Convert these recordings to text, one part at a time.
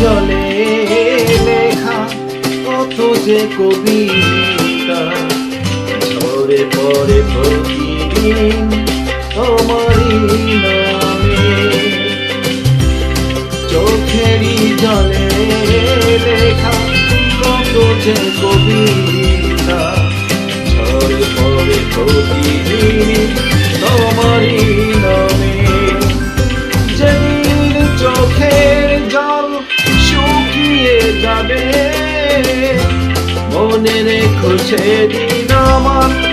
জলে লেখা, কত যে কবিতা। ঝরে পরে প্রতিদিন তোমারই নামে। চোখেরই জলে লেখা, কত যে কবিতা। ঝরে পরে প্রতিদিন তোমারই নামে। মনে দিন আমার।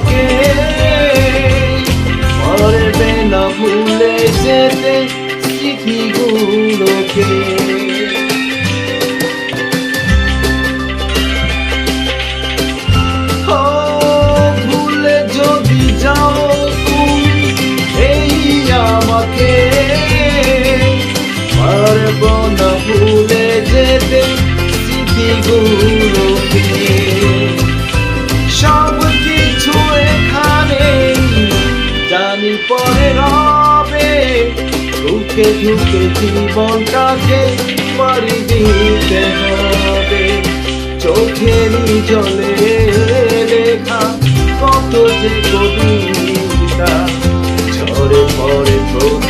আমাকে। পারবে না ভুলে যেতে স্মৃতিগুলোকে ভুলে যদি যাও তুমি, এই আমাকে। পারব না ভুলে যেতে স্মৃতিগুলোকে ঢুকে ঢুকে জীবনটাকে পারি দিতে হবে। চোখের জলে লেখা কত যে কবিতা, ঝরে পড়ে প্রতিদিন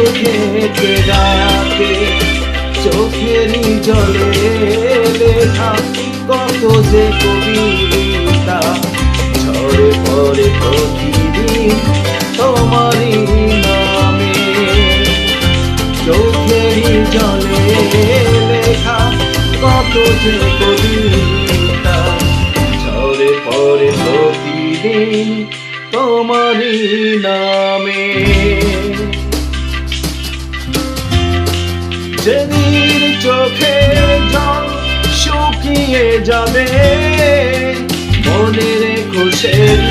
কিছু খেতে চোখেরই জলে লেখা, কত যে কবিতা ঝরে পড়ে প্রতিদিন তোমারই নামে। চোখেরই জলে লেখা, কত যে কবিতা ঝরে পড়ে প্রতিদিন তোমারই নামে। শুকিয়ে যাবে। মনে রেখো সেদিন